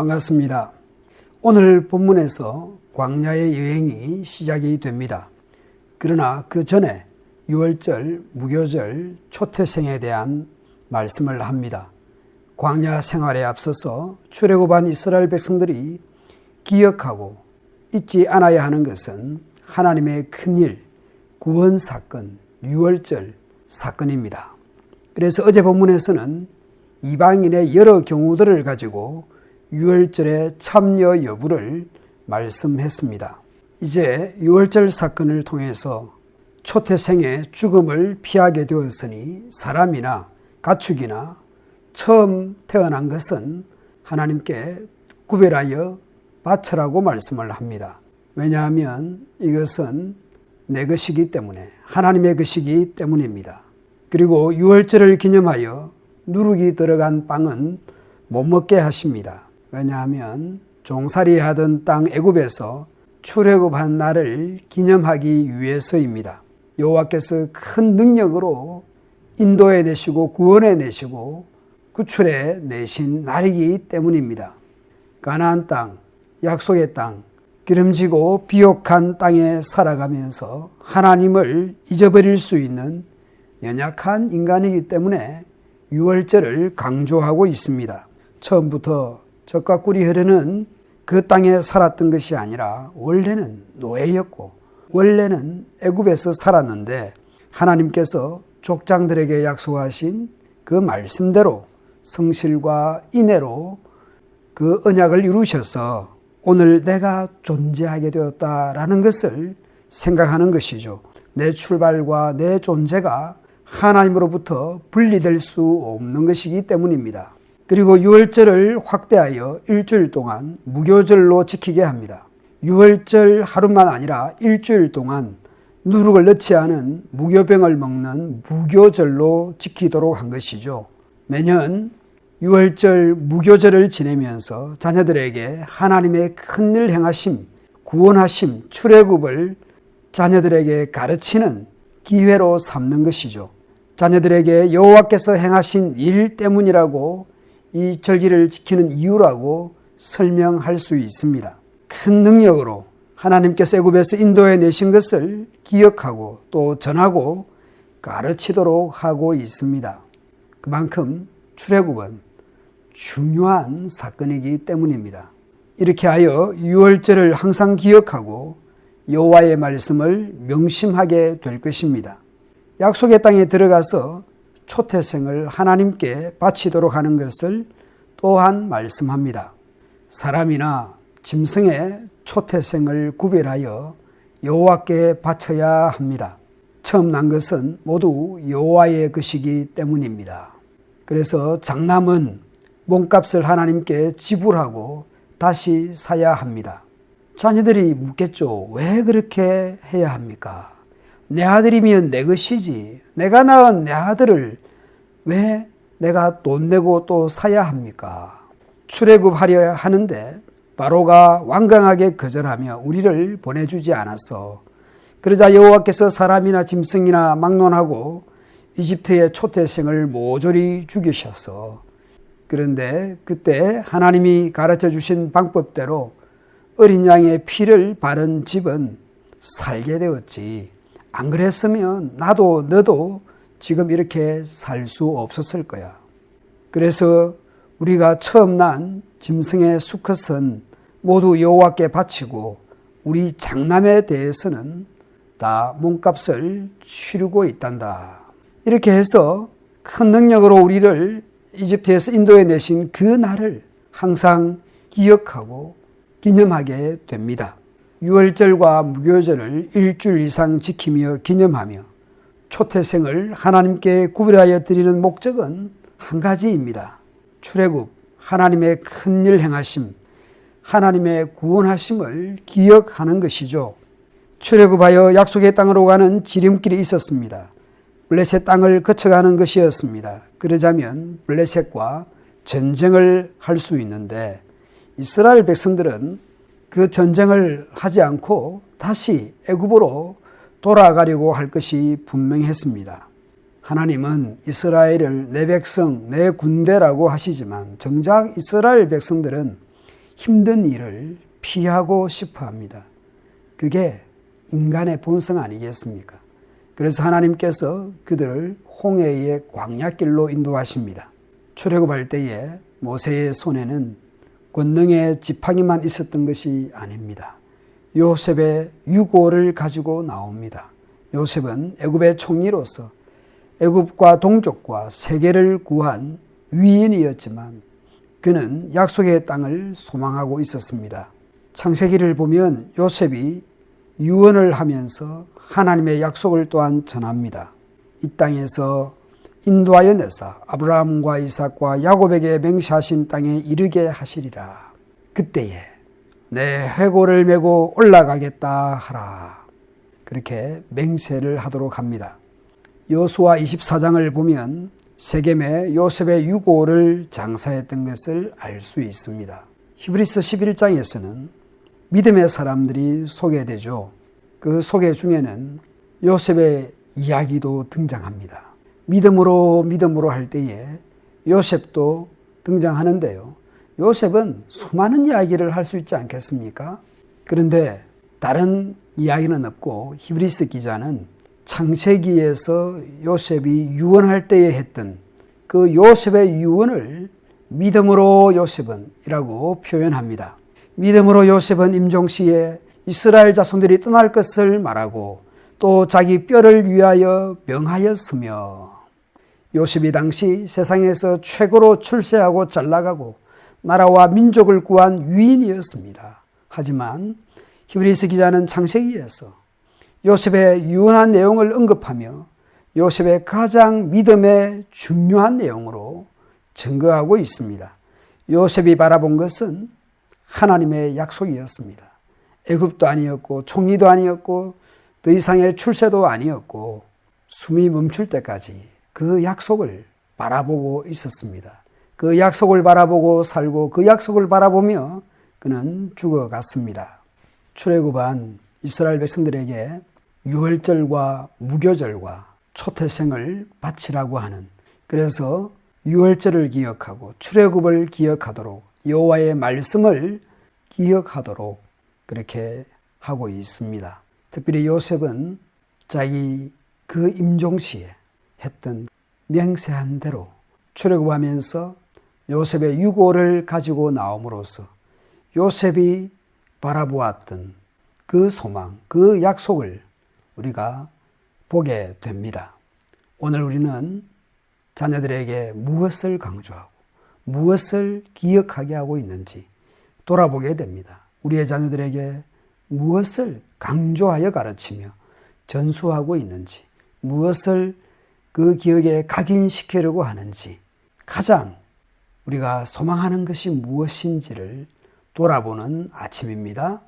반갑습니다. 오늘 본문에서 광야의 여행이 시작이 됩니다. 그러나 그 전에 유월절, 무교절, 초태생에 대한 말씀을 합니다. 광야 생활에 앞서서 출애굽한 이스라엘 백성들이 기억하고 잊지 않아야 하는 것은 하나님의 큰 일, 구원 사건, 유월절 사건입니다. 그래서 어제 본문에서는 이방인의 여러 경우들을 가지고 유월절의 참여 여부를 말씀했습니다. 이제 유월절 사건을 통해서 초태생의 죽음을 피하게 되었으니 사람이나 가축이나 처음 태어난 것은 하나님께 구별하여 바쳐라고 말씀을 합니다. 왜냐하면 이것은 내 것이기 때문에 하나님의 것이기 때문입니다. 그리고 유월절을 기념하여 누룩이 들어간 빵은 못 먹게 하십니다. 왜냐하면 종살이 하던 땅 애굽에서 출애굽한 날을 기념하기 위해서입니다. 여호와께서 큰 능력으로 인도해 내시고 구원해 내시고 구출해 내신 날이기 때문입니다. 가나안 땅, 약속의 땅, 기름지고 비옥한 땅에 살아가면서 하나님을 잊어버릴 수 있는 연약한 인간이기 때문에 유월절을 강조하고 있습니다. 처음부터 젖과 꿀이 흐르는 그 땅에 살았던 것이 아니라 원래는 노예였고 원래는 애굽에서 살았는데 하나님께서 족장들에게 약속하신 그 말씀대로 성실과 인애로 그 언약을 이루셔서 오늘 내가 존재하게 되었다라는 것을 생각하는 것이죠. 내 출발과 내 존재가 하나님으로부터 분리될 수 없는 것이기 때문입니다. 그리고 유월절을 확대하여 일주일 동안 무교절로 지키게 합니다. 유월절 하루만 아니라 일주일 동안 누룩을 넣지 않은 무교병을 먹는 무교절로 지키도록 한 것이죠. 매년 유월절 무교절을 지내면서 자녀들에게 하나님의 큰일 행하심, 구원하심, 출애굽을 자녀들에게 가르치는 기회로 삼는 것이죠. 자녀들에게 여호와께서 행하신 일 때문이라고 이 절기를 지키는 이유라고 설명할 수 있습니다. 큰 능력으로 하나님께서 애굽에서 인도해 내신 것을 기억하고 또 전하고 가르치도록 하고 있습니다. 그만큼 출애굽은 중요한 사건이기 때문입니다. 이렇게 하여 유월절을 항상 기억하고 여호와의 말씀을 명심하게 될 것입니다. 약속의 땅에 들어가서 초태생을 하나님께 바치도록 하는 것을 또한 말씀합니다. 사람이나 짐승의 초태생을 구별하여 여호와께 바쳐야 합니다. 처음 난 것은 모두 여호와의 것이기 때문입니다. 그래서 장남은 몸값을 하나님께 지불하고 다시 사야 합니다. 자녀들이 묻겠죠. 왜 그렇게 해야 합니까? 내 아들이면 내 것이지. 내가 낳은 내 아들을 왜 내가 돈 내고 또 사야 합니까? 출애굽하려 하는데 바로가 완강하게 거절하며 우리를 보내주지 않았어. 그러자 여호와께서 사람이나 짐승이나 막론하고 이집트의 초태생을 모조리 죽이셨어. 그런데 그때 하나님이 가르쳐 주신 방법대로 어린 양의 피를 바른 집은 살게 되었지. 안 그랬으면 나도 너도 지금 이렇게 살 수 없었을 거야. 그래서 우리가 처음 난 짐승의 수컷은 모두 여호와께 바치고 우리 장남에 대해서는 다 몸값을 치르고 있단다. 이렇게 해서 큰 능력으로 우리를 이집트에서 인도해 내신 그 날을 항상 기억하고 기념하게 됩니다. 6월절과 무교절을 일주일 이상 지키며 기념하며 초태생을 하나님께 구별하여 드리는 목적은 한 가지입니다. 출애굽, 하나님의 큰 일 행하심, 하나님의 구원하심을 기억하는 것이죠. 출애굽하여 약속의 땅으로 가는 지름길이 있었습니다. 블레셋 땅을 거쳐가는 것이었습니다. 그러자면 블레셋과 전쟁을 할 수 있는데 이스라엘 백성들은 그 전쟁을 하지 않고 다시 애굽으로 돌아가려고 할 것이 분명했습니다. 하나님은 이스라엘을 내 백성, 내 군대라고 하시지만 정작 이스라엘 백성들은 힘든 일을 피하고 싶어 합니다. 그게 인간의 본성 아니겠습니까? 그래서 하나님께서 그들을 홍해의 광야길로 인도하십니다. 출애굽할 때에 모세의 손에는 권능의 지팡이만 있었던 것이 아닙니다. 요셉의 유고를 가지고 나옵니다. 요셉은 애굽의 총리로서 애굽과 동족과 세계를 구한 위인이었지만 그는 약속의 땅을 소망하고 있었습니다. 창세기를 보면 요셉이 유언을 하면서 하나님의 약속을 또한 전합니다. 이 땅에서 인도하여 내사 아브라함과 이삭과 야곱에게 맹세하신 땅에 이르게 하시리라. 그때에 내 회고를 메고 올라가겠다 하라. 그렇게 맹세를 하도록 합니다. 요수와 24장을 보면 세겜에 요셉의 유고를 장사했던 것을 알 수 있습니다. 히브리서 11장에서는 믿음의 사람들이 소개되죠. 그 소개 중에는 요셉의 이야기도 등장합니다. 믿음으로 믿음으로 할 때에 요셉도 등장하는데요. 요셉은 수많은 이야기를 할 수 있지 않겠습니까? 그런데 다른 이야기는 없고 히브리스 기자는 창세기에서 요셉이 유언할 때에 했던 그 요셉의 유언을 믿음으로 요셉은 이라고 표현합니다. 믿음으로 요셉은 임종시에 이스라엘 자손들이 떠날 것을 말하고 또 자기 뼈를 위하여 명하였으며 요셉이 당시 세상에서 최고로 출세하고 잘 나가고 나라와 민족을 구한 위인이었습니다. 하지만 히브리스 기자는 창세기에서 요셉의 유언한 내용을 언급하며 요셉의 가장 믿음의 중요한 내용으로 증거하고 있습니다. 요셉이 바라본 것은 하나님의 약속이었습니다. 애굽도 아니었고 총리도 아니었고 더 이상의 출세도 아니었고 숨이 멈출 때까지 그 약속을 바라보고 있었습니다. 그 약속을 바라보고 살고 그 약속을 바라보며 그는 죽어갔습니다. 출애굽한 이스라엘 백성들에게 유월절과 무교절과 초태생을 바치라고 하는 그래서 유월절을 기억하고 출애굽을 기억하도록 여호와의 말씀을 기억하도록 그렇게 하고 있습니다. 특별히 요셉은 자기 그 임종 시에 했던 맹세한 대로 출애굽하면서 요셉의 유고를 가지고 나옴으로써 요셉이 바라보았던 그 소망, 그 약속을 우리가 보게 됩니다. 오늘 우리는 자녀들에게 무엇을 강조하고 무엇을 기억하게 하고 있는지 돌아보게 됩니다. 우리의 자녀들에게 무엇을 강조하여 가르치며 전수하고 있는지, 무엇을 그 기억에 각인시키려고 하는지, 가장 우리가 소망하는 것이 무엇인지를 돌아보는 아침입니다.